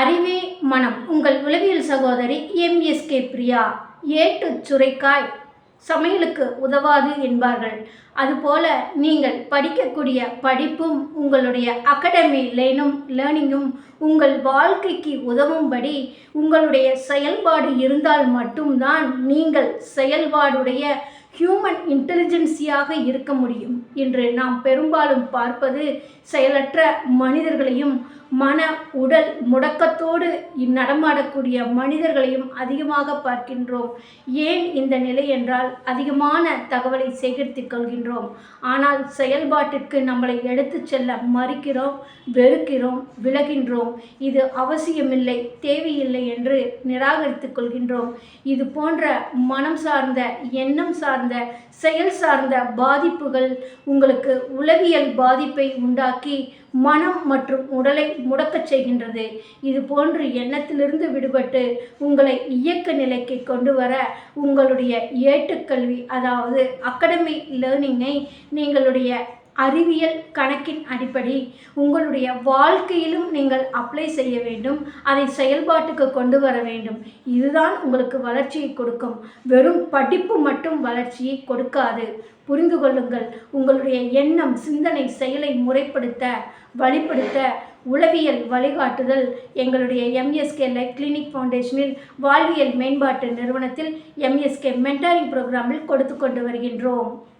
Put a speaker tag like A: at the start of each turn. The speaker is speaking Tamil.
A: அறிவே மனம். உங்கள் உளவியல் சகோதரி எம்எஸ்கே பிரியா. ஏட்டு சுரைக்காய். சமையலுக்கு உதவாது என்பார்கள். அதுபோல நீங்கள் படிக்கக்கூடிய படிப்பும் உங்களுடைய அகாடமி லேனும் லேர்னிங்கும் உங்கள் வாழ்க்கைக்கு உதவும்படி உங்களுடைய செயல்பாடு இருந்தால் மட்டும்தான் நீங்கள் செயல்பாடுடைய ஹியூமன் இன்டெலிஜென்சியாக இருக்க முடியும். இன்று நாம் பெரும்பாலும் பார்ப்பது செயலற்ற மனிதர்களையும் மன உடல் முடக்கத்தோடு நடமாடக்கூடிய மனிதர்களையும் அதிகமாக பார்க்கின்றோம். ஏன் இந்த நிலை என்றால் அதிகமான தகவலை சேகரித்துக் கொள்கின்றோம். ஆனால் செயல்பாட்டிற்கு நம்மளை எடுத்து செல்ல மறுக்கிறோம் வெறுக்கிறோம் விலகின்றோம். இது அவசியமில்லை தேவையில்லை என்று நிராகரித்துக் கொள்கின்றோம். இது போன்ற மனம் சார்ந்த எண்ணம் சார்ந்த செயல் சார்ந்த பாதிப்புகள் உங்களுக்கு உளவியல் பாதிப்பை உண்டாக்கி மனம் மற்றும் உடலை முடக்கச் செய்கின்றது. இது போன்று எண்ணத்திலிருந்து விடுபட்டு உங்களை இயக்க நிலைக்கு கொண்டு வர உங்களுடைய ஏட்டுக்கல்வி அதாவது அகாடமி லேர்னிங்கை நீங்களுடைய அறிவியல் கணக்கின் அடிப்படை. உங்களுடைய வாழ்க்கையிலும் நீங்கள் அப்ளை செய்ய வேண்டும். அதை செயல்பாட்டுக்கு கொண்டு வர வேண்டும். இதுதான் உங்களுக்கு வளர்ச்சியை கொடுக்கும். வெறும் படிப்பு மட்டும் வளர்ச்சியை கொடுக்காது. புரிந்து கொள்ளுங்கள். உங்களுடைய எண்ணம் சிந்தனை செயலை முறைப்படுத்த வழிப்படுத்த உளவியல் வழிகாட்டுதல். எங்களுடைய எம்எஸ்கே லைஃப் கிளினிக் ஃபவுண்டேஷனில் வாழ்வியல் மேம்பாட்டு நிறுவனத்தில் எம்எஸ்கே மென்டாரிங் ப்ரோக்ராமில் கொடுத்து கொண்டு வருகின்றோம்.